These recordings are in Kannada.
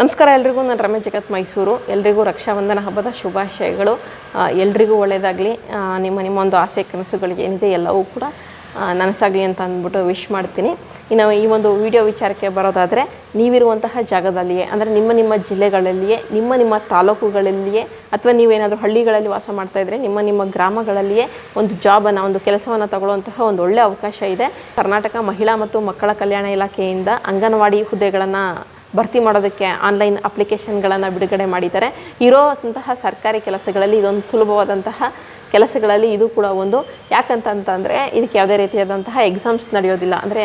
ನಮಸ್ಕಾರ, ಎಲ್ರಿಗೂ. ನಾನು ರಮೇಶ್ ಜಗತ್ ಮೈಸೂರು. ಎಲ್ರಿಗೂ ರಕ್ಷಾಬಂಧನ ಹಬ್ಬದ ಶುಭಾಶಯಗಳು. ಎಲ್ರಿಗೂ ಒಳ್ಳೆಯದಾಗಲಿ. ನಿಮ್ಮ ನಿಮ್ಮ ಒಂದು ಆಸೆ, ಕನಸುಗಳಿಗೆ ಏನಿದೆ ಎಲ್ಲವೂ ಕೂಡ ನನಸಾಗಲಿ ಅಂತ ಅಂದ್ಬಿಟ್ಟು ವಿಶ್ ಮಾಡ್ತೀನಿ. ಇನ್ನು ಈ ಒಂದು ವಿಡಿಯೋ ವಿಚಾರಕ್ಕೆ ಬರೋದಾದರೆ, ನೀವಿರುವಂತಹ ಜಾಗದಲ್ಲಿಯೇ, ಅಂದರೆ ನಿಮ್ಮ ನಿಮ್ಮ ಜಿಲ್ಲೆಗಳಲ್ಲಿಯೇ, ನಿಮ್ಮ ನಿಮ್ಮ ತಾಲೂಕುಗಳಲ್ಲಿಯೇ, ಅಥವಾ ನೀವೇನಾದರೂ ಹಳ್ಳಿಗಳಲ್ಲಿ ವಾಸ ಮಾಡ್ತಾ ಇದ್ದರೆ ನಿಮ್ಮ ನಿಮ್ಮ ಗ್ರಾಮಗಳಲ್ಲಿಯೇ ಒಂದು ಜಾಬನ್ನು, ಒಂದು ಕೆಲಸವನ್ನು ತಗೊಳ್ಳುವಂತಹ ಒಂದು ಒಳ್ಳೆಯ ಅವಕಾಶ ಇದೆ. ಕರ್ನಾಟಕ ಮಹಿಳಾ ಮತ್ತು ಮಕ್ಕಳ ಕಲ್ಯಾಣ ಇಲಾಖೆಯಿಂದ ಅಂಗನವಾಡಿ ಹುದ್ದೆಗಳನ್ನು ಭರ್ತಿ ಮಾಡೋದಕ್ಕೆ ಆನ್ಲೈನ್ ಅಪ್ಲಿಕೇಶನ್ಗಳನ್ನು ಬಿಡುಗಡೆ ಮಾಡಿದ್ದಾರೆ. ಇರೋವಂತಹ ಸರ್ಕಾರಿ ಕೆಲಸಗಳಲ್ಲಿ ಇದೊಂದು ಸುಲಭವಾದಂತಹ ಕೆಲಸಗಳಲ್ಲಿ ಇದು ಕೂಡ ಒಂದು. ಯಾಕಂತಂತಂದರೆ ಇದಕ್ಕೆ ಯಾವುದೇ ರೀತಿಯಾದಂತಹ ಎಕ್ಸಾಮ್ಸ್ ನಡೆಯೋದಿಲ್ಲ. ಅಂದರೆ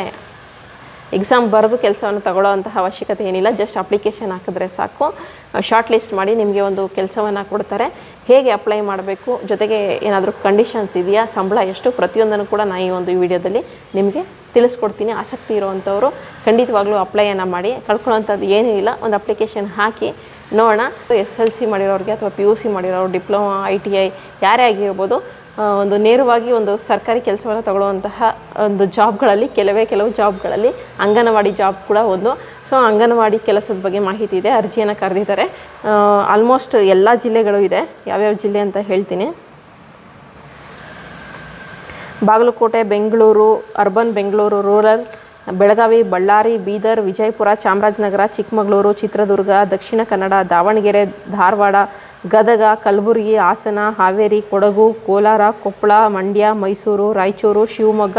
ಎಕ್ಸಾಮ್ ಬರೆದು ಕೆಲಸವನ್ನು ತಗೊಳ್ಳೋವಂತಹ ಅವಶ್ಯಕತೆ ಏನಿಲ್ಲ. ಜಸ್ಟ್ ಅಪ್ಲಿಕೇಶನ್ ಹಾಕಿದ್ರೆ ಸಾಕು. ಶಾರ್ಟ್ ಲಿಸ್ಟ್ ಮಾಡಿ ನಿಮಗೆ ಒಂದು ಕೆಲಸವನ್ನು ಕೊಡ್ತಾರೆ. ಹೇಗೆ ಅಪ್ಲೈ ಮಾಡಬೇಕು? ಜೊತೆಗೆ ಏನಾದರೂ ಕಂಡೀಷನ್ಸ್ ಇದೆಯಾ? ಸಂಬಳ ಎಷ್ಟು? ಪ್ರತಿಯೊಂದನ್ನು ಕೂಡ ನಾನು ಈ ಒಂದು ವಿಡಿಯೋದಲ್ಲಿ ನಿಮಗೆ ತಿಳಿಸ್ಕೊಡ್ತೀನಿ, ಆಸಕ್ತಿ ಇರುವಂಥವರು ಖಂಡಿತವಾಗ್ಲೂ ಅಪ್ಲೈಯನ್ನು ಮಾಡಿ ಕಳ್ಕೊಳ್ಳೋಂಥದ್ದು ಏನೂ ಇಲ್ಲ, ಒಂದು ಅಪ್ಲಿಕೇಶನ್ ಹಾಕಿ ನೋಡೋಣ. ಎಸ್ ಎಲ್ ಸಿ ಮಾಡಿರೋರಿಗೆ ಅಥವಾ ಪಿ ಯು ಸಿ ಮಾಡಿರೋರು ಡಿಪ್ಲೊಮಾ ಐ ಟಿ ಐ ಯಾರೇ ಆಗಿರ್ಬೋದು ಒಂದು ನೇರವಾಗಿ ಒಂದು ಸರ್ಕಾರಿ ಕೆಲಸವನ್ನು ತಗೊಳ್ಳುವಂತಹ ಒಂದು ಜಾಬ್ಗಳಲ್ಲಿ ಕೆಲವೇ ಕೆಲವು ಜಾಬ್ಗಳಲ್ಲಿ ಅಂಗನವಾಡಿ ಜಾಬ್ ಕೂಡ ಒಂದು. ಸೊ ಅಂಗನವಾಡಿ ಕೆಲಸದ ಬಗ್ಗೆ ಮಾಹಿತಿ ಇದೆ, ಅರ್ಜಿಯನ್ನು ಕರೆದಿದ್ದಾರೆ. ಆಲ್ಮೋಸ್ಟ್ ಎಲ್ಲ ಜಿಲ್ಲೆಗಳು ಇದೆ, ಯಾವ್ಯಾವ ಜಿಲ್ಲೆ ಅಂತ ಹೇಳ್ತೀನಿ. Bagalkot, Bengaluru, urban, Bengaluru, rural, Belagavi, Ballari, Bidar, Vijayapura, Chamarajanagar, Chikkamagaluru, Chitradurga, Dakshina Kannada, Davanagere, Dharwad, Gadag, Kalaburagi, Hassan, Haveri, Kodagu, Kolar, Koppal, Mandya, Mysuru, Raichur, Shivamogga,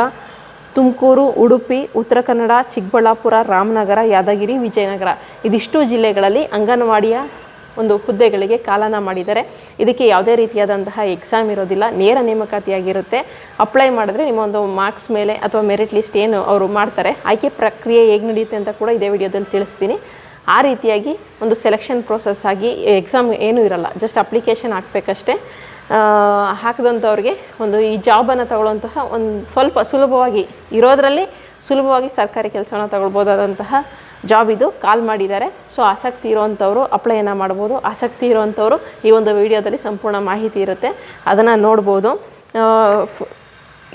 Tumakuru, Udupi, Uttara Kannada, Chikkaballapur, Ramanagara, Yadgir, Vijayanagara. ಇದಿಷ್ಟು ಜಿಲ್ಲೆಗಳಲ್ಲಿ ಅಂಗನವಾಡಿಯ ಒಂದು ಹುದ್ದೆಗಳಿಗೆ ಕಾಲನ ಮಾಡಿದ್ದಾರೆ. ಇದಕ್ಕೆ ಯಾವುದೇ ರೀತಿಯಾದಂತಹ ಎಕ್ಸಾಮ್ ಇರೋದಿಲ್ಲ. ನೇರ ನೇಮಕಾತಿಯಾಗಿರುತ್ತೆ. ಅಪ್ಲೈ ಮಾಡಿದ್ರೆ ನಿಮ್ಮ ಒಂದು ಮಾರ್ಕ್ಸ್ ಮೇಲೆ ಅಥವಾ ಮೆರಿಟ್ ಲಿಸ್ಟ್ ಏನು ಅವರು ಮಾಡ್ತಾರೆ. ಆಯ್ಕೆ ಪ್ರಕ್ರಿಯೆ ಹೇಗೆ ನಡೆಯುತ್ತೆ ಅಂತ ಕೂಡ ಇದೇ ವಿಡಿಯೋದಲ್ಲಿ ತಿಳಿಸ್ತೀನಿ. ಆ ರೀತಿಯಾಗಿ ಒಂದು ಸೆಲೆಕ್ಷನ್ ಪ್ರೋಸೆಸ್ ಆಗಿ ಎಕ್ಸಾಮ್ ಏನೂ ಇರಲ್ಲ. Just application ಹಾಕಬೇಕಷ್ಟೇ. ಹಾಕಿದಂಥವ್ರಿಗೆ ಒಂದು ಈ ಜಾಬನ್ನು ತಗೊಳ್ಳುವಂತಹ ಒಂದು ಸ್ವಲ್ಪ ಸುಲಭವಾಗಿ ಇರೋದರಲ್ಲಿ ಸುಲಭವಾಗಿ ಸರ್ಕಾರಿ ಕೆಲಸವನ್ನು ತಗೊಳ್ಬೋದಾದಂತಹ ಜಾಬ್ ಇದು, ಕಾಲ್ ಮಾಡಿದ್ದಾರೆ. ಸೊ ಆಸಕ್ತಿ ಇರೋವಂಥವ್ರು ಅಪ್ಲೈಯನ್ನು ಮಾಡ್ಬೋದು. ಆಸಕ್ತಿ ಇರೋವಂಥವ್ರು ಈ ಒಂದು ವಿಡಿಯೋದಲ್ಲಿ ಸಂಪೂರ್ಣ ಮಾಹಿತಿ ಇರುತ್ತೆ. ಅದನ್ನು ನೋಡ್ಬೋದು.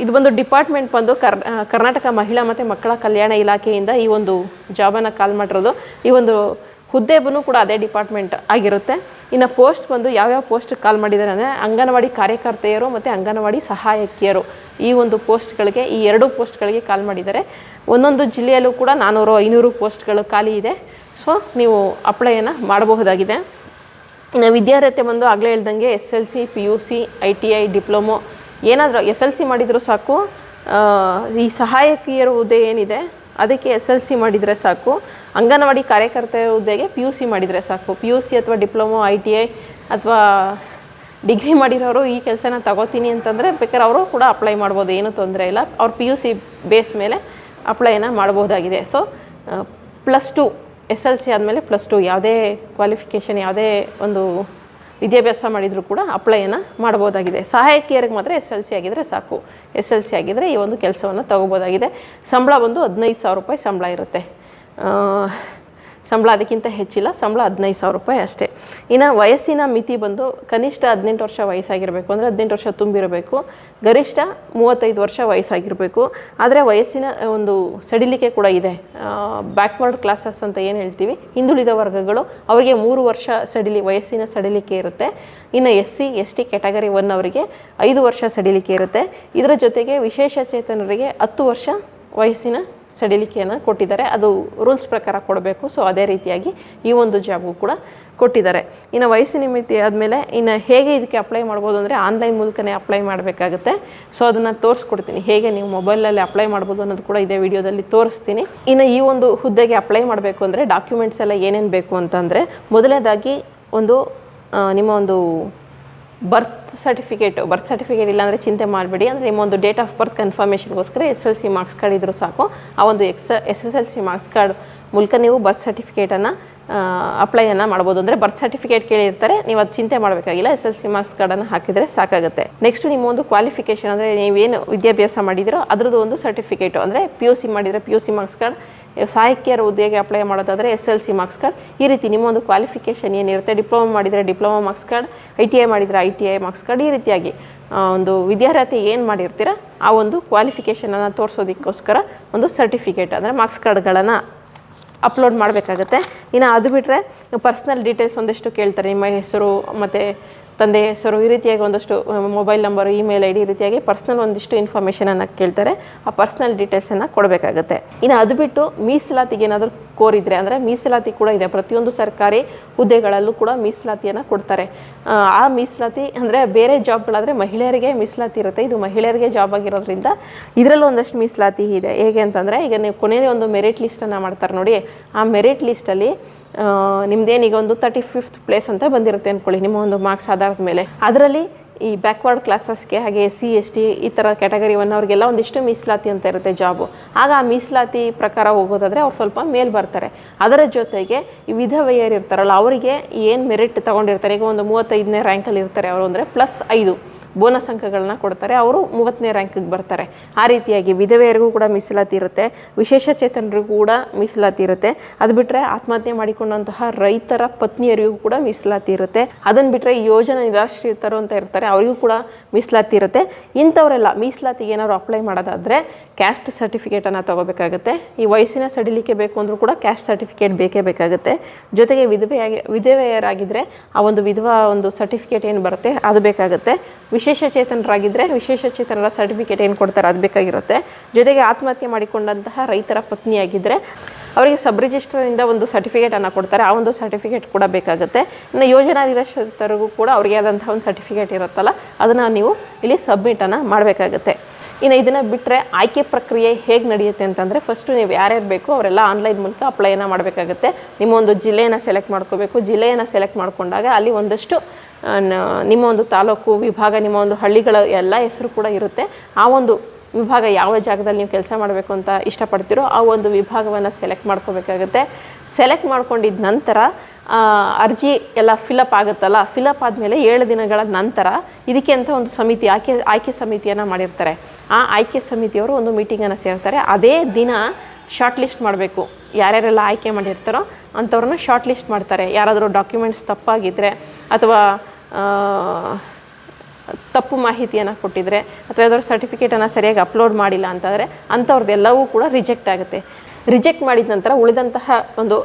ಇದು ಬಂದು ಡಿಪಾರ್ಟ್ಮೆಂಟ್ ಬಂದು ಕರ್ ಕರ್ನಾಟಕ ಮಹಿಳಾ ಮತ್ತು ಮಕ್ಕಳ ಕಲ್ಯಾಣ ಇಲಾಖೆಯಿಂದ ಈ ಒಂದು ಜಾಬನ್ನು ಕಾಲ್ ಮಾಡಿರೋದು. ಈ ಒಂದು ಹುದ್ದೆಗೂ ಕೂಡ ಅದೇ ಡಿಪಾರ್ಟ್ಮೆಂಟ್ ಆಗಿರುತ್ತೆ. ಇನ್ನು ಪೋಸ್ಟ್ ಬಂದು ಯಾವ್ಯಾವ ಪೋಸ್ಟ್ಗೆ ಕಾಲ್ ಮಾಡಿದ್ದಾರೆ ಅಂದರೆ ಅಂಗನವಾಡಿ ಕಾರ್ಯಕರ್ತೆಯರು ಮತ್ತು ಅಂಗನವಾಡಿ ಸಹಾಯಕಿಯರು. ಈ ಒಂದು ಪೋಸ್ಟ್ಗಳಿಗೆ, ಈ ಎರಡು ಪೋಸ್ಟ್ಗಳಿಗೆ ಕಾಲ್ ಮಾಡಿದ್ದಾರೆ. ಒಂದೊಂದು ಜಿಲ್ಲೆಯಲ್ಲೂ ಕೂಡ ನಾನ್ನೂರು ಐನೂರು ಪೋಸ್ಟ್ಗಳು ಖಾಲಿ ಇದೆ. ಸೊ ನೀವು ಅಪ್ಲೈಯನ್ನು ಮಾಡಬಹುದಾಗಿದೆ. ಇನ್ನು ವಿದ್ಯಾರ್ಹತೆ ಬಂದು ಆಗಲೇ ಹೇಳ್ದಂಗೆ S L C, P U C, I T I, diploma ಏನಾದರೂ ಎಸ್ ಎಲ್ ಸಿ ಮಾಡಿದರೂ ಸಾಕು. ಈ ಸಹಾಯಕಿಯರು ಹುದ್ದೆ ಏನಿದೆ ಅದಕ್ಕೆ ಎಸ್ ಎಲ್ ಸಿ ಮಾಡಿದರೆ ಸಾಕು. ಅಂಗನವಾಡಿ ಕಾರ್ಯಕರ್ತೆಯ ಹುದ್ದೆಗೆ ಪಿ ಯು ಸಿ ಮಾಡಿದರೆ ಸಾಕು. ಪಿ ಯು ಸಿ ಅಥವಾ ಡಿಪ್ಲೊಮೊ, ಐ ಟಿ ಐ ಅಥವಾ ಡಿಗ್ರಿ ಮಾಡಿರೋರು ಈ ಕೆಲಸನ ತಗೋತೀನಿ ಅಂತಂದರೆ ಬೇಕಾದ್ರೆ ಅವರು ಕೂಡ ಅಪ್ಲೈ ಮಾಡ್ಬೋದು. ಏನೂ ತೊಂದರೆ ಇಲ್ಲ. ಅವ್ರು ಪಿ ಯು ಸಿ ಬೇಸ್ ಮೇಲೆ ಅಪ್ಲೈನ ಮಾಡ್ಬೋದಾಗಿದೆ. So plus two S L C ಆದಮೇಲೆ ಪ್ಲಸ್ ಟು ಯಾವುದೇ ಕ್ವಾಲಿಫಿಕೇಷನ್ ಯಾವುದೇ ಒಂದು ವಿದ್ಯಾಭ್ಯಾಸ ಮಾಡಿದರೂ ಕೂಡ ಅಪ್ಲೈಯನ್ನು ಮಾಡ್ಬೋದಾಗಿದೆ. ಸಹಾಯಕಿಯರಿಗೆ ಮಾತ್ರ ಎಸ್ ಎಲ್ ಸಿ ಆಗಿದ್ದರೆ ಸಾಕು. ಎಸ್ ಎಲ್ ಸಿ ಆಗಿದ್ದರೆ ಈ ಒಂದು ಕೆಲಸವನ್ನು ತಗೋಬೋದಾಗಿದೆ. ಸಂಬಳ ಬಂದು ಹದಿನೈದು ಸಾವಿರ ರೂಪಾಯಿ ಸಂಬಳ ಇರುತ್ತೆ. ಸಂಬಳ ಅದಕ್ಕಿಂತ ಹೆಚ್ಚಿಲ್ಲ, ಸಂಬಳ ಹದಿನೈದು ಸಾವಿರ ರೂಪಾಯಿ ಅಷ್ಟೇ. ಇನ್ನು ವಯಸ್ಸಿನ ಮಿತಿ ಬಂದು ಕನಿಷ್ಠ ಹದಿನೆಂಟು ವರ್ಷ ವಯಸ್ಸಾಗಿರಬೇಕು. ಅಂದರೆ ಹದಿನೆಂಟು ವರ್ಷ ತುಂಬಿರಬೇಕು. ಗರಿಷ್ಠ ಮೂವತ್ತೈದು ವರ್ಷ ವಯಸ್ಸಾಗಿರಬೇಕು. ಆದರೆ ವಯಸ್ಸಿನ ಒಂದು ಸಡಿಲಿಕೆ ಕೂಡ ಇದೆ. ಬ್ಯಾಕ್ವರ್ಡ್ ಕ್ಲಾಸಸ್ ಅಂತ ಏನು ಹೇಳ್ತೀವಿ? ಹಿಂದುಳಿದ ವರ್ಗಗಳು, ಅವರಿಗೆ ಮೂರು ವರ್ಷ ಸಡಿಲಿ, ವಯಸ್ಸಿನ ಸಡಿಲಿಕೆ ಇರುತ್ತೆ. ಇನ್ನು S C S T category one ಅವರಿಗೆ ಐದು ವರ್ಷ ಸಡಿಲಿಕೆ ಇರುತ್ತೆ. ಇದರ ಜೊತೆಗೆ ವಿಶೇಷ ಚೇತನರಿಗೆ ಹತ್ತು ವರ್ಷ ವಯಸ್ಸಿನ ಸಡಿಲಿಕೆಯನ್ನು ಕೊಟ್ಟಿದ್ದಾರೆ. ಅದು ರೂಲ್ಸ್ ಪ್ರಕಾರ ಕೊಡಬೇಕು. ಸೊ ಅದೇ ರೀತಿಯಾಗಿ ಈ ಒಂದು ಜಾಬ್ಗೂ ಕೂಡ ಕೊಟ್ಟಿದ್ದಾರೆ. ಇನ್ನು ವಯಸ್ಸಿನ ಮಿತಿ ಆದಮೇಲೆ ಇನ್ನು ಹೇಗೆ ಇದಕ್ಕೆ ಅಪ್ಲೈ ಮಾಡ್ಬೋದು ಅಂದರೆ ಆನ್ಲೈನ್ ಮೂಲಕನೇ ಅಪ್ಲೈ ಮಾಡಬೇಕಾಗುತ್ತೆ. ಸೊ ಅದನ್ನು ತೋರಿಸ್ಕೊಡ್ತೀನಿ. ಹೇಗೆ ನೀವು ಮೊಬೈಲಲ್ಲಿ ಅಪ್ಲೈ ಮಾಡ್ಬೋದು ಅನ್ನೋದು ಕೂಡ ಇದೇ ವಿಡಿಯೋದಲ್ಲಿ ತೋರಿಸ್ತೀನಿ. ಇನ್ನು ಈ ಒಂದು ಹುದ್ದೆಗೆ ಅಪ್ಲೈ ಮಾಡಬೇಕು ಅಂದರೆ ಡಾಕ್ಯುಮೆಂಟ್ಸ್ ಎಲ್ಲ ಏನೇನು ಬೇಕು ಅಂತಂದರೆ ಮೊದಲನೇದಾಗಿ ಒಂದು ನಿಮ್ಮ ಒಂದು ಬರ್ತ್ ಸರ್ಟಿಫಿಕೇಟ್ ಬರ್ತ್ ಸರ್ಟಿಫಿಕೇಟ್ ಇಲ್ಲಾಂದರೆ ಚಿಂತೆ ಮಾಡಬೇಡಿ. ಅಂದರೆ ನಿಮ್ಮ ಒಂದು date of birth ಕನ್ಫರ್ಮೇಷನ್ಗೋಸ್ಕರ S L C marks card ಇದ್ದರೂ ಸಾಕು. ಆ ಒಂದು X S S L C marks card ಮೂಲಕ ನೀವು ಬರ್ತ್ ಸರ್ಟಿಫಿಕೇಟನ್ನು ಅಪ್ಲೈಯನ್ನು ಮಾಡ್ಬೋದು. ಅಂದರೆ ಬರ್ತ್ ಸರ್ಟಿಫಿಕೇಟ್ ಕೇಳಿರ್ತಾರೆ. ನೀವು ಅದು ಚಿಂತೆ ಮಾಡಬೇಕಾಗಿಲ್ಲ. ಎಸ್ ಎಲ್ ಸಿ ಮಾರ್ಕ್ಸ್ ಕಾರ್ಡನ್ನು ಹಾಕಿದರೆ ಸಾಕಾಗುತ್ತೆ. ನೆಕ್ಸ್ಟ್ ನಿಮ್ಮ ಒಂದು ಕ್ವಾಲಿಫಿಕೇಷನ್ ಅಂದರೆ ನೀವೇನು ವಿದ್ಯಾಭ್ಯಾಸ ಮಾಡಿದಿರೋ ಅದ್ರದ್ದು ಒಂದು ಸರ್ಟಿಫಿಕೇಟು ಅಂದರೆ ಪಿ ಯು ಸಿ ಮಾಡಿದರೆ P U C marks card ಸಹಾಯಕಿಯರ ಹುದ್ದೆಗೆ ಅಪ್ಲೈ ಮಾಡೋದಾದರೆ S L C marks card ಈ ರೀತಿ ನಿಮ್ಮ ಒಂದು ಕ್ವಾಲಿಫಿಕೇಷನ್ ಏನಿರುತ್ತೆ? ಡಿಪ್ಲೊಮಾ ಮಾಡಿದರೆ diploma marks card I T I ಮಾಡಿದರೆ I T I marks card ಈ ರೀತಿಯಾಗಿ ಒಂದು ವಿದ್ಯಾರ್ಹತೆ ಏನು ಮಾಡಿರ್ತೀರ? ಆ ಒಂದು ಕ್ವಾಲಿಫಿಕೇಷನನ್ನು ತೋರಿಸೋದಕ್ಕೋಸ್ಕರ ಒಂದು ಸರ್ಟಿಫಿಕೇಟ್ ಅಂದರೆ ಮಾರ್ಕ್ಸ್ ಕಾರ್ಡ್ಗಳನ್ನು ಅಪ್ಲೋಡ್ ಮಾಡಬೇಕಾಗತ್ತೆ. ಇನ್ನು ಅದು ಬಿಟ್ಟರೆ ಪರ್ಸ್ನಲ್ ಡೀಟೇಲ್ಸ್ ಒಂದಿಷ್ಟು ಕೇಳ್ತಾರೆ. ನಿಮ್ಮ ಹೆಸರು ಮತ್ತು ತಂದೆ ಹೆಸರು ಈ ರೀತಿಯಾಗಿ ಒಂದಷ್ಟು mobile number email I D ಈ ರೀತಿಯಾಗಿ ಪರ್ಸ್ನಲ್ ಒಂದಿಷ್ಟು ಇನ್ಫಾರ್ಮೇಷನನ್ನು ಕೇಳ್ತಾರೆ. ಆ ಪರ್ಸ್ನಲ್ ಡೀಟೇಲ್ಸನ್ನು ಕೊಡಬೇಕಾಗತ್ತೆ. ಇನ್ನು ಅದು ಬಿಟ್ಟು ಮೀಸಲಾತಿಗೆ ಏನಾದರೂ ಕೋರಿದರೆ ಅಂದರೆ ಮೀಸಲಾತಿ ಕೂಡ ಇದೆ. ಪ್ರತಿಯೊಂದು ಸರ್ಕಾರಿ ಹುದ್ದೆಗಳಲ್ಲೂ ಕೂಡ ಮೀಸಲಾತಿಯನ್ನು ಕೊಡ್ತಾರೆ. ಆ, ಮೀಸಲಾತಿ ಅಂದರೆ ಬೇರೆ ಜಾಬ್ಗಳಾದರೆ ಮಹಿಳೆಯರಿಗೆ ಮೀಸಲಾತಿ ಇರುತ್ತೆ. ಇದು ಮಹಿಳೆಯರಿಗೆ ಜಾಬ್ ಆಗಿರೋದ್ರಿಂದ ಇದರಲ್ಲೂ ಒಂದಷ್ಟು ಮೀಸಲಾತಿ ಇದೆ. ಹೇಗೆ ಅಂತಂದರೆ ಈಗ ನೀವು ಕೊನೆಯಲ್ಲಿ ಒಂದು ಮೆರಿಟ್ ಲಿಸ್ಟನ್ನು ಮಾಡ್ತಾರೆ ನೋಡಿ. ಆ ಮೆರಿಟ್ ಲಿಸ್ಟಲ್ಲಿ ನಿಮ್ದೇನೀಗ ಒಂದು ತರ್ಟಿ ಫಿಫ್ತ್ ಪ್ಲೇಸ್ ಅಂತ ಬಂದಿರುತ್ತೆ ಅಂದ್ಕೊಳ್ಳಿ ನಿಮ್ಮ ಒಂದು ಮಾರ್ಕ್ಸ್ ಆಧಾರದ ಮೇಲೆ. ಅದರಲ್ಲಿ ಈ ಬ್ಯಾಕ್ವರ್ಡ್ ಕ್ಲಾಸಸ್ಗೆ ಹಾಗೆ ಎಸ್ ಸಿ ಎಸ್ ಟಿ ಈ ಥರ ಕ್ಯಾಟಗರಿ ಒನ್ ಅವ್ರಿಗೆಲ್ಲ ಒಂದಿಷ್ಟು ಮೀಸಲಾತಿ ಅಂತ ಇರುತ್ತೆ ಜಾಬು ಆಗ ಆ ಮೀಸಲಾತಿ ಪ್ರಕಾರ ಹೋಗೋದಾದರೆ ಅವ್ರು ಸ್ವಲ್ಪ ಮೇಲ್ ಬರ್ತಾರೆ. ಅದರ ಜೊತೆಗೆ ಈ ವಿಧವೆಯರು ಇರ್ತಾರಲ್ಲ ಅವರಿಗೆ ಏನು ಮೆರಿಟ್ ತೊಗೊಂಡಿರ್ತಾರೆ? ಈಗ ಒಂದು ಮೂವತ್ತೈದನೇ ರ್ಯಾಂಕಲ್ಲಿ ಇರ್ತಾರೆ ಅವರು ಅಂದರೆ ಪ್ಲಸ್ ಐದು. ಬೋನಸ್ ಅಂಕಗಳನ್ನ ಕೊಡ್ತಾರೆ, ಅವರು ಮೂವತ್ತನೇ ರ್ಯಾಂಕಿಗೆ ಬರ್ತಾರೆ. ಆ ರೀತಿಯಾಗಿ ವಿಧವೆಯರಿಗೂ ಕೂಡ ಮೀಸಲಾತಿ ಇರುತ್ತೆ, ವಿಶೇಷ ಚೇತನರಿಗೂ ಕೂಡ ಮೀಸಲಾತಿ ಇರುತ್ತೆ. ಅದು ಬಿಟ್ಟರೆ ಆತ್ಮಹತ್ಯೆ ಮಾಡಿಕೊಂಡಂತಹ ರೈತರ ಪತ್ನಿಯರಿಗೂ ಕೂಡ ಮೀಸಲಾತಿ ಇರುತ್ತೆ. ಅದನ್ನು ಬಿಟ್ಟರೆ ಯೋಜನಾ ನಿರಾಶ್ರಿತರು ಅಂತ ಇರ್ತಾರೆ, ಅವರಿಗೂ ಕೂಡ ಮೀಸಲಾತಿ ಇರುತ್ತೆ. ಇಂಥವರೆಲ್ಲ ಮೀಸಲಾತಿಗೆ ಏನಾದ್ರು ಅಪ್ಲೈ ಮಾಡೋದಾದರೆ ಕ್ಯಾಸ್ಟ್ ಸರ್ಟಿಫಿಕೇಟನ್ನು ತೊಗೋಬೇಕಾಗುತ್ತೆ. ಈ ವಯಸ್ಸಿನ ಸಡಿಲಿಕೆ ಬೇಕು ಅಂದರೂ ಕೂಡ ಕ್ಯಾಸ್ಟ್ ಸರ್ಟಿಫಿಕೇಟ್ ಬೇಕೇ ಬೇಕಾಗುತ್ತೆ. ಜೊತೆಗೆ ವಿಧವೆಯಾಗಿ ವಿಧವೆಯರಾಗಿದ್ದರೆ ಆ ಒಂದು ವಿಧವಾ ಒಂದು ಸರ್ಟಿಫಿಕೇಟ್ ಏನು ಬರುತ್ತೆ, ಅದು ಬೇಕಾಗುತ್ತೆ. ವಿಶೇಷ ಚೇತನರಾಗಿದ್ದರೆ ವಿಶೇಷ ಸರ್ಟಿಫಿಕೇಟ್ ಏನು ಕೊಡ್ತಾರೆ, ಅದು ಬೇಕಾಗಿರುತ್ತೆ. ಜೊತೆಗೆ ಆತ್ಮಹತ್ಯೆ ಮಾಡಿಕೊಂಡಂತಹ ರೈತರ ಪತ್ನಿಯಾಗಿದ್ದರೆ ಅವರಿಗೆ ಸಬ್ ರಿಜಿಸ್ಟರಿಂದ ಒಂದು ಸರ್ಟಿಫಿಕೇಟನ್ನು ಕೊಡ್ತಾರೆ. ಆ ಒಂದು ಸರ್ಟಿಫಿಕೇಟ್ ಕೂಡ ಬೇಕಾಗುತ್ತೆ. ಇನ್ನು ಯೋಜನಾ ನಿರಾಶ್ರಿತರಿಗೂ ಕೂಡ ಅವರಿಗೆ ಆದಂತಹ ಒಂದು ಸರ್ಟಿಫಿಕೇಟ್ ಇರುತ್ತಲ್ಲ, ಅದನ್ನು ನೀವು ಇಲ್ಲಿ ಸಬ್ಮಿಟನ್ನು ಮಾಡಬೇಕಾಗತ್ತೆ. ಇನ್ನು ಇದನ್ನು ಬಿಟ್ಟರೆ ಆಯ್ಕೆ ಪ್ರಕ್ರಿಯೆ ಹೇಗೆ ನಡೆಯುತ್ತೆ ಅಂತಂದರೆ ಫಸ್ಟು ನೀವು ಯಾರ್ಯಾರು ಬೇಕು ಅವರೆಲ್ಲ ಆನ್ಲೈನ್ ಮೂಲಕ ಅಪ್ಲೈನ ಮಾಡಬೇಕಾಗುತ್ತೆ. ನಿಮ್ಮ ಒಂದು ಜಿಲ್ಲೆಯನ್ನು ಸೆಲೆಕ್ಟ್ ಮಾಡ್ಕೋಬೇಕು. ಜಿಲ್ಲೆಯನ್ನು ಸೆಲೆಕ್ಟ್ ಮಾಡಿಕೊಂಡಾಗ ಅಲ್ಲಿ ಒಂದಷ್ಟು ನಿಮ್ಮ ಒಂದು ತಾಲೂಕು, ವಿಭಾಗ, ನಿಮ್ಮ ಒಂದು ಹಳ್ಳಿಗಳ ಎಲ್ಲ ಹೆಸರು ಕೂಡ ಇರುತ್ತೆ. ಆ ಒಂದು ವಿಭಾಗ ಯಾವ ಜಾಗದಲ್ಲಿ ನೀವು ಕೆಲಸ ಮಾಡಬೇಕು ಅಂತ ಇಷ್ಟಪಡ್ತೀರೋ ಆ ಒಂದು ವಿಭಾಗವನ್ನು ಸೆಲೆಕ್ಟ್ ಮಾಡ್ಕೋಬೇಕಾಗುತ್ತೆ. ಸೆಲೆಕ್ಟ್ ಮಾಡ್ಕೊಂಡಿದ್ದ ನಂತರ ಅರ್ಜಿ ಎಲ್ಲ ಫಿಲಪ್ ಆಗುತ್ತಲ್ಲ ಫಿಲಪ್ ಆದಮೇಲೆ ಏಳು ದಿನಗಳ ನಂತರ ಇದಕ್ಕೆ ಅಂತ ಒಂದು ಸಮಿತಿ, ಆಯ್ಕೆ ಆಯ್ಕೆ ಸಮಿತಿಯನ್ನು ಮಾಡಿರ್ತಾರೆ. ಆ ಆಯ್ಕೆ ಸಮಿತಿಯವರು ಒಂದು ಮೀಟಿಂಗನ್ನು ಸೇರ್ತಾರೆ. ಅದೇ ದಿನ ಶಾರ್ಟ್ ಲಿಸ್ಟ್ ಮಾಡಬೇಕು. ಯಾರ್ಯಾರೆಲ್ಲ ಆಯ್ಕೆ ಮಾಡಿರ್ತಾರೋ ಅಂಥವ್ರನ್ನ ಶಾರ್ಟ್ ಲಿಸ್ಟ್ ಮಾಡ್ತಾರೆ. ಯಾರಾದರೂ ಡಾಕ್ಯುಮೆಂಟ್ಸ್ ತಪ್ಪಾಗಿದ್ದರೆ ಅಥವಾ ತಪ್ಪು ಮಾಹಿತಿಯನ್ನು ಕೊಟ್ಟಿದ್ರೆ ಅಥವಾ ಯಾವ್ದಾದ್ರು ಸರ್ಟಿಫಿಕೇಟನ್ನು ಸರಿಯಾಗಿ ಅಪ್ಲೋಡ್ ಮಾಡಿಲ್ಲ ಅಂತಂದರೆ ಅಂಥವ್ರದ್ದೆಲ್ಲವೂ ಕೂಡ ರಿಜೆಕ್ಟ್ ಆಗುತ್ತೆ. ರಿಜೆಕ್ಟ್ ಮಾಡಿದ ನಂತರ ಉಳಿದಂತಹ ಒಂದು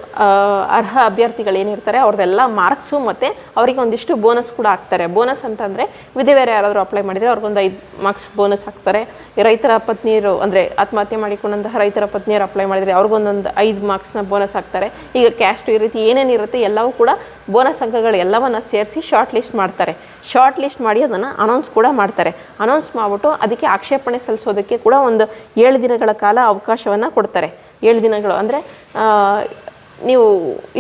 ಅರ್ಹ ಅಭ್ಯರ್ಥಿಗಳು ಏನಿರ್ತಾರೆ ಅವ್ರದ್ದೆಲ್ಲ ಮಾರ್ಕ್ಸು ಮತ್ತು ಅವರಿಗೆ ಒಂದಿಷ್ಟು ಬೋನಸ್ ಕೂಡ ಹಾಕ್ತಾರೆ. ಬೋನಸ್ ಅಂತಂದರೆ ವಿಧವೆಯರು ಯಾರಾದರೂ ಅಪ್ಲೈ ಮಾಡಿದರೆ ಅವ್ರಿಗೊಂದು ಐದು ಮಾರ್ಕ್ಸ್ ಬೋನಸ್ ಹಾಕ್ತಾರೆ. ರೈತರ ಪತ್ನಿಯರು ಅಂದರೆ ಆತ್ಮಹತ್ಯೆ ಮಾಡಿಕೊಂಡಂತಹ ರೈತರ ಪತ್ನಿಯರು ಅಪ್ಲೈ ಮಾಡಿದರೆ ಅವ್ರಿಗೊಂದೊಂದು ಐದು ಮಾರ್ಕ್ಸ್ನ ಬೋನಸ್ ಹಾಕ್ತಾರೆ. ಈಗ ಕ್ಯಾಸ್ಟ್ ಈ ರೀತಿ ಏನೇನಿರುತ್ತೆ ಎಲ್ಲವೂ ಕೂಡ ಬೋನಸ್ ಅಂಕಗಳು ಎಲ್ಲವನ್ನು ಸೇರಿಸಿ ಶಾರ್ಟ್ ಲಿಸ್ಟ್ ಮಾಡ್ತಾರೆ. ಶಾರ್ಟ್ ಲಿಸ್ಟ್ ಮಾಡಿ ಅದನ್ನು ಅನೌನ್ಸ್ ಕೂಡ ಮಾಡ್ತಾರೆ. ಅನೌನ್ಸ್ ಮಾಡಿಬಿಟ್ಟು ಅದಕ್ಕೆ ಆಕ್ಷೇಪಣೆ ಸಲ್ಲಿಸೋದಕ್ಕೆ ಕೂಡ ಒಂದು ಏಳು ದಿನಗಳ ಕಾಲ ಅವಕಾಶವನ್ನು ಕೊಡ್ತಾರೆ. ಏಳು ದಿನಗಳು. ಅಂದರೆ ನೀವು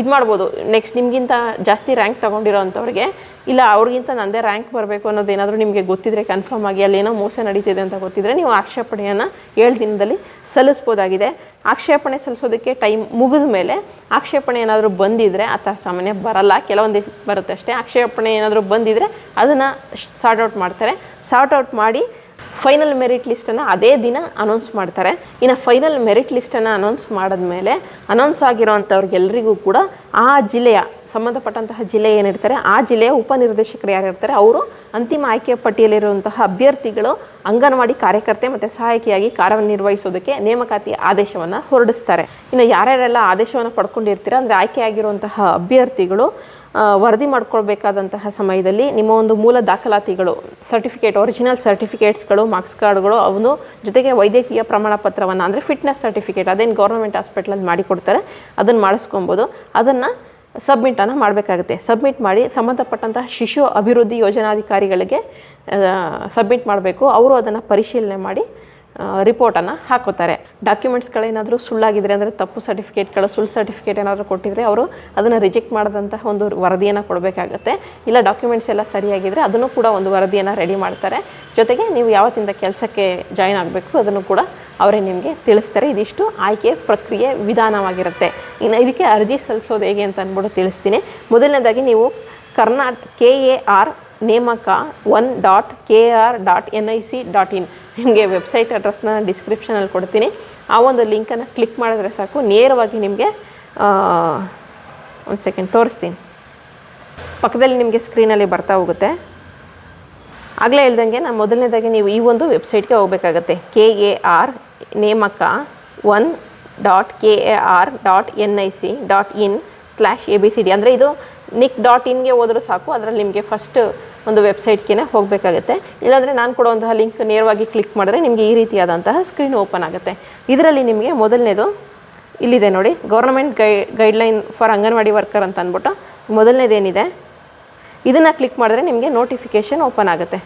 ಇದು ಮಾಡ್ಬೋದು. ನೆಕ್ಸ್ಟ್ ನಿಮಗಿಂತ ಜಾಸ್ತಿ ರ್ಯಾಂಕ್ ತೊಗೊಂಡಿರೋ ಅಂಥವ್ರಿಗೆ ಇಲ್ಲ ಅವ್ರಿಗಿಂತ ನನ್ನದೇ ರ್ಯಾಂಕ್ ಬರಬೇಕು ಅನ್ನೋದೇನಾದರೂ ನಿಮಗೆ ಗೊತ್ತಿದ್ರೆ ಕನ್ಫರ್ಮ್ ಆಗಿ ಅಲ್ಲೇನೋ ಮೋಸ ನಡೀತಿದೆ ಅಂತ ಗೊತ್ತಿದ್ರೆ ನೀವು ಆಕ್ಷೇಪಣೆಯನ್ನು ಏಳು ದಿನದಲ್ಲಿ ಸಲ್ಲಿಸ್ಬೋದಾಗಿದೆ. ಆಕ್ಷೇಪಣೆ ಸಲ್ಲಿಸೋದಕ್ಕೆ ಟೈಮ್ ಮುಗಿದ ಮೇಲೆ ಆಕ್ಷೇಪಣೆ ಏನಾದರೂ ಬಂದಿದ್ದರೆ ಆ ಥರ ಸಾಮಾನ್ಯ ಬರಲ್ಲ, ಕೆಲವೊಂದು ಬರುತ್ತೆ ಅಷ್ಟೇ. ಆಕ್ಷೇಪಣೆ ಏನಾದರೂ ಬಂದಿದ್ದರೆ ಅದನ್ನು ಸಾರ್ಟ್ ಔಟ್ ಮಾಡ್ತಾರೆ. ಸಾರ್ಟ್ ಔಟ್ ಮಾಡಿ ಫೈನಲ್ ಮೆರಿಟ್ ಲಿಸ್ಟನ್ನು ಅದೇ ದಿನ ಅನೌನ್ಸ್ ಮಾಡ್ತಾರೆ. ಇನ್ನು ಫೈನಲ್ ಮೆರಿಟ್ ಲಿಸ್ಟನ್ನು ಅನೌನ್ಸ್ ಮಾಡಿದ್ಮೇಲೆ ಅನೌನ್ಸ್ ಆಗಿರೋವಂಥವ್ರಿಗೆಲ್ಲರಿಗೂ ಕೂಡ ಆ ಜಿಲ್ಲೆಯ, ಸಂಬಂಧಪಟ್ಟಂತಹ ಜಿಲ್ಲೆ ಏನಿರ್ತಾರೆ, ಆ ಜಿಲ್ಲೆಯ ಉಪನಿರ್ದೇಶಕರು ಯಾರಿರ್ತಾರೆ, ಅವರು ಅಂತಿಮ ಆಯ್ಕೆ ಪಟ್ಟಿಯಲ್ಲಿರುವಂತಹ ಅಭ್ಯರ್ಥಿಗಳು, ಅಂಗನವಾಡಿ ಕಾರ್ಯಕರ್ತೆ ಮತ್ತು ಸಹಾಯಕಿಯಾಗಿ ಕಾರ್ಯನಿರ್ವಹಿಸೋದಕ್ಕೆ ನೇಮಕಾತಿ ಆದೇಶವನ್ನು ಹೊರಡಿಸ್ತಾರೆ. ಇನ್ನು ಯಾರ್ಯಾರೆಲ್ಲ ಆದೇಶವನ್ನು ಪಡ್ಕೊಂಡಿರ್ತೀರ, ಅಂದರೆ ಆಯ್ಕೆಯಾಗಿರುವಂತಹ ಅಭ್ಯರ್ಥಿಗಳು ವರದಿ ಮಾಡ್ಕೊಳ್ಬೇಕಾದಂತಹ ಸಮಯದಲ್ಲಿ ನಿಮ್ಮ ಒಂದು ಮೂಲ ದಾಖಲಾತಿಗಳು ಸರ್ಟಿಫಿಕೇಟ್ ಒರಿಜಿನಲ್ ಸರ್ಟಿಫಿಕೇಟ್ಸ್ಗಳು ಮಾರ್ಕ್ಸ್ ಕಾರ್ಡ್ಗಳು ಅವನು ಜೊತೆಗೆ ವೈದ್ಯಕೀಯ ಪ್ರಮಾಣ ಪತ್ರವನ್ನು ಅಂದರೆ ಫಿಟ್ನೆಸ್ ಸರ್ಟಿಫಿಕೇಟ್ ಅದೇನು ಗೌರ್ಮೆಂಟ್ ಹಾಸ್ಪಿಟ್ಲಲ್ಲಿ ಮಾಡಿಕೊಡ್ತಾರೆ, ಅದನ್ನು ಮಾಡಿಸ್ಕೊಬೋದು. ಅದನ್ನು ಸಬ್ಮಿಟನ್ನು ಮಾಡಬೇಕಾಗುತ್ತೆ. ಸಬ್ಮಿಟ್ ಮಾಡಿ ಸಂಬಂಧಪಟ್ಟಂತಹ ಶಿಶು ಅಭಿವೃದ್ಧಿ ಯೋಜನಾಧಿಕಾರಿಗಳಿಗೆ ಸಬ್ಮಿಟ್ ಮಾಡಬೇಕು. ಅವರು ಅದನ್ನು ಪರಿಶೀಲನೆ ಮಾಡಿ ರಿಪೋರ್ಟನ್ನು ಹಾಕೋತಾರೆ. ಡಾಕ್ಯುಮೆಂಟ್ಸ್ಗಳೇನಾದರೂ ಸುಳ್ಳಾಗಿದ್ರೆ ಅಂದರೆ ತಪ್ಪು ಸರ್ಟಿಫಿಕೇಟ್ಗಳು ಸುಳ್ಳು ಸರ್ಟಿಫಿಕೇಟ್ ಏನಾದರೂ ಕೊಟ್ಟಿದ್ರೆ ಅವರು ಅದನ್ನು ರಿಜೆಕ್ಟ್ ಮಾಡಿದಂತಹ ಒಂದು ವರದಿಯನ್ನು ಕೊಡಬೇಕಾಗತ್ತೆ. ಇಲ್ಲ ಡಾಕ್ಯುಮೆಂಟ್ಸ್ ಎಲ್ಲ ಸರಿಯಾಗಿದ್ದರೆ ಅದನ್ನು ಕೂಡ ಒಂದು ವರದಿಯನ್ನು ರೆಡಿ ಮಾಡ್ತಾರೆ. ಜೊತೆಗೆ ನೀವು ಯಾವತ್ತಿಂದ ಕೆಲಸಕ್ಕೆ ಜಾಯಿನ್ ಆಗಬೇಕು ಅದನ್ನು ಕೂಡ ಅವರೇ ನಿಮಗೆ ತಿಳಿಸ್ತಾರೆ. ಇದಿಷ್ಟು ಆಯ್ಕೆ ಪ್ರಕ್ರಿಯೆ ವಿಧಾನವಾಗಿರುತ್ತೆ. ಇನ್ನು ಇದಕ್ಕೆ ಅರ್ಜಿ ಸಲ್ಲಿಸೋದು ಹೇಗೆ ಅಂತ ಅಂದ್ಬಿಟ್ಟು ತಿಳಿಸ್ತೀನಿ. ಮೊದಲನೇದಾಗಿ ನೀವು ಕರ್ನಾಟ ಕೆ ಎ ಆರ್ ನೇಮಕ one dot K R dot N I C dot in ನಿಮಗೆ ವೆಬ್ಸೈಟ್ ಅಡ್ರೆಸ್ನ ಡಿಸ್ಕ್ರಿಪ್ಷನಲ್ಲಿ ಕೊಡ್ತೀನಿ. ಆ ಒಂದು ಲಿಂಕನ್ನು ಕ್ಲಿಕ್ ಮಾಡಿದ್ರೆ ಸಾಕು. ನೇರವಾಗಿ ನಿಮಗೆ ಒಂದು ಸೆಕೆಂಡ್ ತೋರಿಸ್ತೀನಿ. ಪಕ್ಕದಲ್ಲಿ ನಿಮಗೆ ಸ್ಕ್ರೀನಲ್ಲಿ ಬರ್ತಾ ಹೋಗುತ್ತೆ. ಆಗಲೇ ಹೇಳ್ದಂಗೆ ನಾನು ಮೊದಲನೇದಾಗಿ ನೀವು ಈ ಒಂದು ವೆಬ್ಸೈಟ್ಗೆ ಹೋಗಬೇಕಾಗತ್ತೆ. ಕೆ ಎ ಆರ್ ನೇಮಕ one dot K A R dot N I C dot in slash A B C D ಅಂದರೆ ಇದು ನಿಕ್ ಡಾಟ್ ಇನ್ಗೆ ಹೋದರೂ ಸಾಕು. ಅದರಲ್ಲಿ ನಿಮಗೆ ಫಸ್ಟ್ ಒಂದು ವೆಬ್ಸೈಟ್ಗೆ ಹೋಗಬೇಕಾಗುತ್ತೆ. ಇಲ್ಲಾಂದರೆ ನಾನು ಕೊಡುವಂತಹ ಲಿಂಕ್ ನೇರವಾಗಿ ಕ್ಲಿಕ್ ಮಾಡಿದ್ರೆ ನಿಮಗೆ ಈ ರೀತಿಯಾದಂತಹ ಸ್ಕ್ರೀನ್ ಓಪನ್ ಆಗುತ್ತೆ. ಇದರಲ್ಲಿ ನಿಮಗೆ ಮೊದಲನೇದು ಇಲ್ಲಿದೆ ನೋಡಿ ಗೌರ್ಮೆಂಟ್ ಗೈ, ಗೈಡ್ಲೈನ್ ಫಾರ್ ಅಂಗನವಾಡಿ ವರ್ಕರ್ ಅಂತ ಅಂದ್ಬಿಟ್ಟು ಮೊದಲನೇದೇನಿದೆ? ಇದನ್ನು ಕ್ಲಿಕ್ ಮಾಡಿದ್ರೆ ನಿಮಗೆ ನೋಟಿಫಿಕೇಷನ್ ಓಪನ್ ಆಗುತ್ತೆ.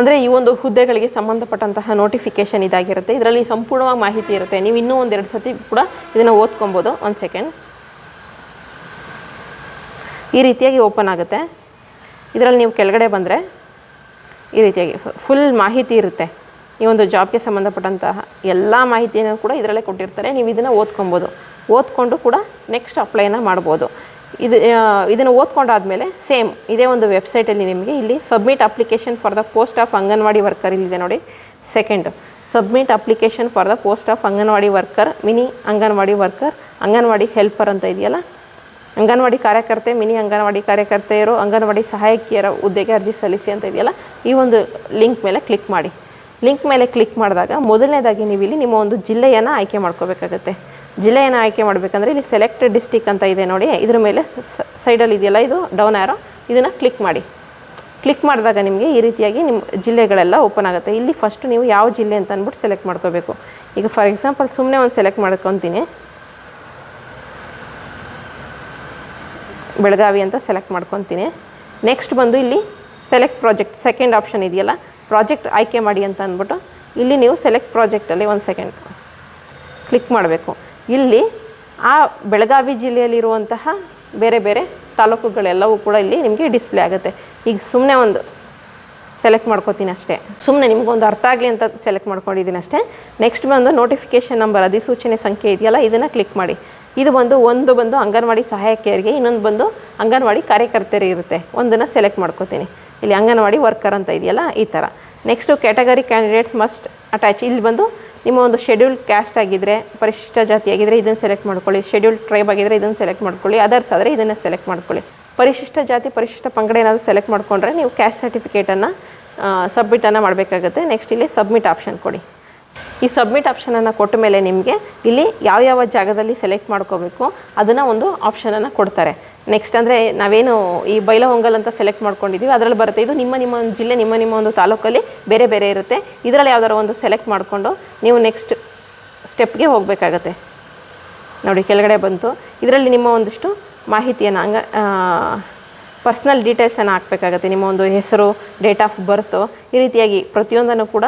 ಅಂದರೆ ಈ ಒಂದು ಹುದ್ದೆಗಳಿಗೆ ಸಂಬಂಧಪಟ್ಟಂತಹ ನೋಟಿಫಿಕೇಷನ್ ಇದಾಗಿರುತ್ತೆ. ಇದರಲ್ಲಿ ಸಂಪೂರ್ಣವಾಗಿ ಮಾಹಿತಿ ಇರುತ್ತೆ. ನೀವು ಇನ್ನೂ ಒಂದೆರಡು ಸತಿ ಕೂಡ ಇದನ್ನು ಓದ್ಕೊಬೋದು. ಒಂದು ಸೆಕೆಂಡ್. ಈ ರೀತಿಯಾಗಿ ಓಪನ್ ಆಗುತ್ತೆ. ಇದರಲ್ಲಿ ನೀವು ಕೆಳಗಡೆ ಬಂದರೆ ಈ ರೀತಿಯಾಗಿ ಫುಲ್ ಮಾಹಿತಿ ಇರುತ್ತೆ. ಈ ಒಂದು ಜಾಬ್ಗೆ ಸಂಬಂಧಪಟ್ಟಂತಹ ಎಲ್ಲ ಮಾಹಿತಿಯನ್ನು ಕೂಡ ಇದರಲ್ಲೇ ಕೊಟ್ಟಿರ್ತಾರೆ. ನೀವು ಇದನ್ನು ಓದ್ಕೊಬೋದು. ಓದ್ಕೊಂಡು ಕೂಡ ನೆಕ್ಸ್ಟ್ ಅಪ್ಲೈನ ಮಾಡ್ಬೋದು. ಇದು ಇದನ್ನು ಓದ್ಕೊಂಡಾದಮೇಲೆ ಸೇಮ್ ಇದೇ ಒಂದು ವೆಬ್ಸೈಟಲ್ಲಿ ನಿಮಗೆ ಇಲ್ಲಿ submit application for the post of anganwadi worker ಇಲ್ಲಿದೆ ನೋಡಿ. Second submit application for the post of anganwadi worker mini anganwadi worker anganwadi helper ಅಂತ ಇದೆಯಲ್ಲ? ಅಂಗನವಾಡಿ ಕಾರ್ಯಕರ್ತೆ, ಮಿನಿ ಅಂಗನವಾಡಿ ಕಾರ್ಯಕರ್ತೆಯರು, ಅಂಗನವಾಡಿ ಸಹಾಯಕಿಯರ ಹುದ್ದೆಗೆ ಅರ್ಜಿ ಸಲ್ಲಿಸಿ ಅಂತ ಇದೆಯಲ್ಲ, ಈ ಒಂದು ಲಿಂಕ್ ಮೇಲೆ ಕ್ಲಿಕ್ ಮಾಡಿ. ಲಿಂಕ್ ಮೇಲೆ ಕ್ಲಿಕ್ ಮಾಡಿದಾಗ ಮೊದಲನೇದಾಗಿ ನೀವು ಇಲ್ಲಿ ನಿಮ್ಮ ಒಂದು ಜಿಲ್ಲೆಯನ್ನು ಆಯ್ಕೆ ಮಾಡ್ಕೋಬೇಕಾಗತ್ತೆ. ಜಿಲ್ಲೆಯನ್ನು ಆಯ್ಕೆ ಮಾಡಬೇಕಂದ್ರೆ ಇಲ್ಲಿ ಸೆಲೆಕ್ಟ್ ಡಿಸ್ಟಿಕ್ ಅಂತ ಇದೆ ನೋಡಿ, ಇದ್ರ ಮೇಲೆ ಸೈಡಲ್ಲಿ ಇದೆಯಲ್ಲ, ಇದು ಡೌನ್ ಆ್ಯರೋ ಇದನ್ನು ಕ್ಲಿಕ್ ಮಾಡಿ. ಕ್ಲಿಕ್ ಮಾಡಿದಾಗ ನಿಮಗೆ ಈ ರೀತಿಯಾಗಿ ನಿಮ್ಮ ಜಿಲ್ಲೆಗಳೆಲ್ಲ ಓಪನ್ ಆಗುತ್ತೆ. ಇಲ್ಲಿ ಫಸ್ಟ್ ನೀವು ಯಾವ ಜಿಲ್ಲೆ ಅಂತ ಅಂದ್ಬಿಟ್ಟು ಸೆಲೆಕ್ಟ್ ಮಾಡ್ಕೋಬೇಕು. ಈಗ ಫಾರ್ ಎಕ್ಸಾಂಪಲ್ ಸುಮ್ಮನೆ ಒಂದು ಸೆಲೆಕ್ಟ್ ಮಾಡ್ಕೊತೀನಿ. ಬೆಳಗಾವಿ ಅಂತ ಸೆಲೆಕ್ಟ್ ಮಾಡ್ಕೊತೀನಿ. ನೆಕ್ಸ್ಟ್ ಬಂದು ಇಲ್ಲಿ ಸೆಲೆಕ್ಟ್ ಪ್ರಾಜೆಕ್ಟ್ ಸೆಕೆಂಡ್ ಆಪ್ಷನ್ ಇದೆಯಲ್ಲ ಪ್ರಾಜೆಕ್ಟ್ ಆಯ್ಕೆ ಮಾಡಿ ಅಂತ ಅಂದ್ಬಿಟ್ಟು ಇಲ್ಲಿ ನೀವು ಸೆಲೆಕ್ಟ್ ಪ್ರಾಜೆಕ್ಟಲ್ಲಿ ಒಂದು ಸೆಕೆಂಡ್ ಕ್ಲಿಕ್ ಮಾಡಬೇಕು. ಇಲ್ಲಿ ಆ ಬೆಳಗಾವಿ ಜಿಲ್ಲೆಯಲ್ಲಿರುವಂತಹ ಬೇರೆ ಬೇರೆ ತಾಲೂಕುಗಳೆಲ್ಲವೂ ಕೂಡ ಇಲ್ಲಿ ನಿಮಗೆ ಡಿಸ್ಪ್ಲೇ ಆಗುತ್ತೆ. ಈಗ ಸುಮ್ಮನೆ ಒಂದು ಸೆಲೆಕ್ಟ್ ಮಾಡ್ಕೋತೀನಿ ಅಷ್ಟೇ. ಸುಮ್ಮನೆ ನಿಮಗೊಂದು ಅರ್ಥ ಆಗಲಿ ಅಂತ ಸೆಲೆಕ್ಟ್ ಮಾಡ್ಕೊಂಡಿದ್ದೀನಿ ಅಷ್ಟೇ. ನೆಕ್ಸ್ಟ್ ಬಂದು ನೋಟಿಫಿಕೇಷನ್ ನಂಬರ್ ಅಧಿಸೂಚನೆ ಸಂಖ್ಯೆ ಇದೆಯಲ್ಲ, ಇದನ್ನು ಕ್ಲಿಕ್ ಮಾಡಿ. ಇದು ಬಂದು, ಒಂದು ಬಂದು ಅಂಗನವಾಡಿ ಸಹಾಯಕಿಯರಿಗೆ, ಇನ್ನೊಂದು ಬಂದು ಅಂಗನವಾಡಿ ಕಾರ್ಯಕರ್ತರಿಗೆ ಇರುತ್ತೆ. ಒಂದನ್ನು ಸೆಲೆಕ್ಟ್ ಮಾಡ್ಕೋತೀನಿ. ಇಲ್ಲಿ ಅಂಗನವಾಡಿ ವರ್ಕರ್ ಅಂತ ಇದೆಯಲ್ಲ, ಈ ಥರ next category candidates must attach ಇಲ್ಲಿ ಬಂದು ನಿಮ್ಮ ಒಂದು ಶೆಡ್ಯೂಲ್ ಕ್ಯಾಸ್ಟ್ ಆಗಿದ್ದರೆ ಪರಿಶಿಷ್ಟ ಜಾತಿ ಆಗಿದ್ದರೆ ಇದನ್ನು ಸೆಲೆಕ್ಟ್ ಮಾಡ್ಕೊಳ್ಳಿ. ಶೆಡ್ಯೂಲ್ ಟ್ರೈಬ್ ಆಗಿದ್ದರೆ ಇದನ್ನು ಸೆಲೆಕ್ಟ್ ಮಾಡ್ಕೊಳ್ಳಿ. ಅದರ್ಸ್ ಆದರೆ ಇದನ್ನು ಸೆಲೆಕ್ಟ್ ಮಾಡ್ಕೊಳ್ಳಿ. ಪರಿಶಿಷ್ಟ ಜಾತಿ, ಪರಿಶಿಷ್ಟ ಪಂಗಡ ಏನಾದರೂ ಸೆಲೆಕ್ಟ್ ಮಾಡಿಕೊಂಡ್ರೆ ನೀವು ಕ್ಯಾಸ್ಟ್ ಸರ್ಟಿಫಿಕೇಟನ್ನು ಸಬ್ಮಿಟನ್ನು ಮಾಡಬೇಕಾಗುತ್ತೆ. ನೆಕ್ಸ್ಟ್ ಇಲ್ಲಿ ಸಬ್ಮಿಟ್ ಆಪ್ಷನ್ ಕೊಡಿ. ಈ ಸಬ್ಮಿಟ್ ಆಪ್ಷನನ್ನು ಕೊಟ್ಟ ಮೇಲೆ ನಿಮಗೆ ಇಲ್ಲಿ ಯಾವ ಯಾವ ಜಾಗದಲ್ಲಿ ಸೆಲೆಕ್ಟ್ ಮಾಡ್ಕೋಬೇಕು ಅದನ್ನು ಒಂದು ಆಪ್ಷನನ್ನು ಕೊಡ್ತಾರೆ. ನೆಕ್ಸ್ಟ್ ಅಂದರೆ ನಾವೇನು ಈ ಬೈಲಹೊಂಗಲ್ ಅಂತ ಸೆಲೆಕ್ಟ್ ಮಾಡ್ಕೊಂಡಿದ್ದೀವಿ ಅದರಲ್ಲಿ ಬರುತ್ತೆ. ಇದು ನಿಮ್ಮ ನಿಮ್ಮ ಒಂದು ಜಿಲ್ಲೆ, ನಿಮ್ಮ ನಿಮ್ಮ ಒಂದು ತಾಲೂಕಲ್ಲಿ ಬೇರೆ ಬೇರೆ ಇರುತ್ತೆ. ಇದರಲ್ಲಿ ಯಾವ್ದಾರ ಒಂದು ಸೆಲೆಕ್ಟ್ ಮಾಡಿಕೊಂಡು ನೀವು ನೆಕ್ಸ್ಟ್ ಸ್ಟೆಪ್ಗೆ ಹೋಗಬೇಕಾಗತ್ತೆ. ನೋಡಿ, ಕೆಳಗಡೆ ಬಂತು. ಇದರಲ್ಲಿ ನಿಮ್ಮ ಒಂದಿಷ್ಟು ಮಾಹಿತಿಯನ್ನು ಹಂಗ ಪರ್ಸ್ನಲ್ ಡೀಟೇಲ್ಸನ್ನು ಹಾಕಬೇಕಾಗತ್ತೆ. ನಿಮ್ಮ ಒಂದು ಹೆಸರು ಡೇಟ್ ಆಫ್ ಬರ್ತು ಈ ರೀತಿಯಾಗಿ ಪ್ರತಿಯೊಂದನ್ನು ಕೂಡ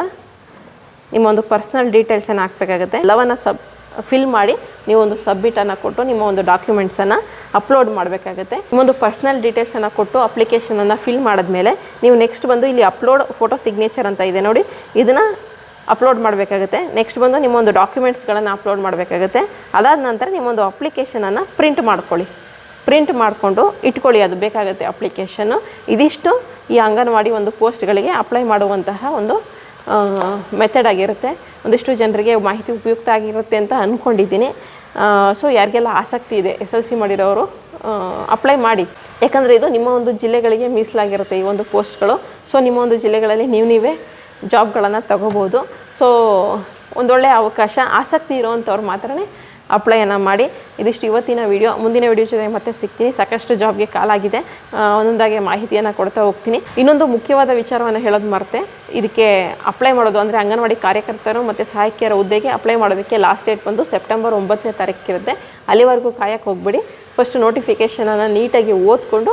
ನಿಮ್ಮ ಒಂದು ಪರ್ಸ್ನಲ್ ಡೀಟೇಲ್ಸನ್ನು ಹಾಕಬೇಕಾಗುತ್ತೆ. ಎಲ್ಲವನ್ನು ಸಬ್ ಫಿಲ್ ಮಾಡಿ ನೀವು ಒಂದು ಸಬ್ಮಿಟನ್ನು ಕೊಟ್ಟು ನಿಮ್ಮ ಒಂದು ಡಾಕ್ಯುಮೆಂಟ್ಸನ್ನು ಅಪ್ಲೋಡ್ ಮಾಡಬೇಕಾಗುತ್ತೆ. ನಿಮ್ಮೊಂದು ಪರ್ಸ್ನಲ್ ಡೀಟೇಲ್ಸನ್ನು ಕೊಟ್ಟು ಅಪ್ಲಿಕೇಶನನ್ನು ಫಿಲ್ ಮಾಡಿದ್ಮೇಲೆ ನೀವು ನೆಕ್ಸ್ಟ್ ಬಂದು ಇಲ್ಲಿ ಅಪ್ಲೋಡ್ ಫೋಟೋ ಸಿಗ್ನೇಚರ್ ಅಂತ ಇದೆ ನೋಡಿ, ಇದನ್ನು ಅಪ್ಲೋಡ್ ಮಾಡಬೇಕಾಗುತ್ತೆ. ನೆಕ್ಸ್ಟ್ ಬಂದು ನಿಮ್ಮೊಂದು ಡಾಕ್ಯುಮೆಂಟ್ಸ್ಗಳನ್ನು ಅಪ್ಲೋಡ್ ಮಾಡಬೇಕಾಗುತ್ತೆ. ಅದಾದ ನಂತರ ನಿಮ್ಮೊಂದು ಅಪ್ಲಿಕೇಶನನ್ನು ಪ್ರಿಂಟ್ ಮಾಡ್ಕೊಳ್ಳಿ. ಪ್ರಿಂಟ್ ಮಾಡಿಕೊಂಡು ಇಟ್ಕೊಳ್ಳಿ, ಅದು ಬೇಕಾಗುತ್ತೆ ಅಪ್ಲಿಕೇಶನ್ನು ಇದಿಷ್ಟು ಈ ಅಂಗನವಾಡಿ ಒಂದು ಪೋಸ್ಟ್ಗಳಿಗೆ ಅಪ್ಲೈ ಮಾಡುವಂತಹ ಒಂದು ಮೆಥಡ್ ಆಗಿರುತ್ತೆ. ಒಂದಿಷ್ಟು ಜನರಿಗೆ ಮಾಹಿತಿ ಉಪಯುಕ್ತ ಆಗಿರುತ್ತೆ ಅಂತ ಅಂದ್ಕೊಂಡಿದ್ದೀನಿ ಸೊ ಯಾರಿಗೆಲ್ಲ ಆಸಕ್ತಿ ಇದೆ ಎಸ್ ಎಲ್ ಸಿ ಮಾಡಿರೋರು ಅಪ್ಲೈ ಮಾಡಿ. ಯಾಕಂದರೆ ಇದು ನಿಮ್ಮ ಒಂದು ಜಿಲ್ಲೆಗಳಿಗೆ ಮೀಸಲಾಗಿರುತ್ತೆ ಈ ಒಂದು ಪೋಸ್ಟ್ಗಳು. ಸೊ ನಿಮ್ಮ ಒಂದು ಜಿಲ್ಲೆಗಳಲ್ಲಿ ನೀವು ನೀವೇ ಜಾಬ್ಗಳನ್ನು ತಗೋಬೋದು. ಸೊ ಒಂದೊಳ್ಳೆ ಅವಕಾಶ, ಆಸಕ್ತಿ ಇರೋವಂಥವ್ರು ಮಾತ್ರನೇ ಅಪ್ಲೈಯನ್ನು ಮಾಡಿ. ಇದಿಷ್ಟು ಇವತ್ತಿನ ವಿಡಿಯೋ ಮುಂದಿನ ವಿಡಿಯೋ ಜೊತೆ ಮತ್ತೆ ಸಿಗ್ತೀನಿ. ಸಾಕಷ್ಟು ಜಾಬ್ಗೆ ಕಾಲಾಗಿದೆ. ಒಂದೊಂದಾಗಿ ಮಾಹಿತಿಯನ್ನು ಕೊಡ್ತಾ ಹೋಗ್ತೀನಿ. ಇನ್ನೊಂದು ಮುಖ್ಯವಾದ ವಿಚಾರವನ್ನು ಹೇಳೋದು ಮರ್ತೆ. ಇದಕ್ಕೆ ಅಪ್ಲೈ ಮಾಡೋದು ಅಂದರೆ ಅಂಗನವಾಡಿ ಕಾರ್ಯಕರ್ತರು ಮತ್ತು ಸಹಾಯಕಿಯರ ಹುದ್ದೆಗೆ ಅಪ್ಲೈ ಮಾಡೋದಕ್ಕೆ ಲಾಸ್ಟ್ ಡೇಟ್ ಬಂದು ಸೆಪ್ಟೆಂಬರ್ ಒಂಬತ್ತನೇ ತಾರೀಕಿರುತ್ತೆ. ಅಲ್ಲಿವರೆಗೂ ಕಾಯಕ್ಕೆ ಹೋಗ್ಬಿಡಿ. ಫಸ್ಟ್ ನೋಟಿಫಿಕೇಷನನ್ನು ನೀಟಾಗಿ ಓದ್ಕೊಂಡು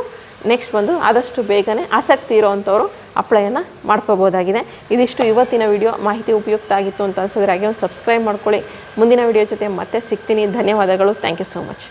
ನೆಕ್ಸ್ಟ್ ಬಂದು ಆದಷ್ಟು ಬೇಗನೆ ಆಸಕ್ತಿ ಇರೋವಂಥವ್ರು ಅಪ್ಲೈಯನ್ನು ಮಾಡ್ಕೋಬೋದಾಗಿದೆ. ಇದಿಷ್ಟು ಇವತ್ತಿನ ವಿಡಿಯೋ. ಮಾಹಿತಿ ಉಪಯುಕ್ತ ಆಗಿತ್ತು ಅಂತ ಅನ್ಸಿದ್ರೆ ಹಾಗೆ ಒಂದು ಸಬ್ಸ್ಕ್ರೈಬ್ ಮಾಡ್ಕೊಳ್ಳಿ. ಮುಂದಿನ ವಿಡಿಯೋ ಜೊತೆ ಮತ್ತೆ ಸಿಗ್ತೀನಿ. ಧನ್ಯವಾದಗಳು. Thank you so much.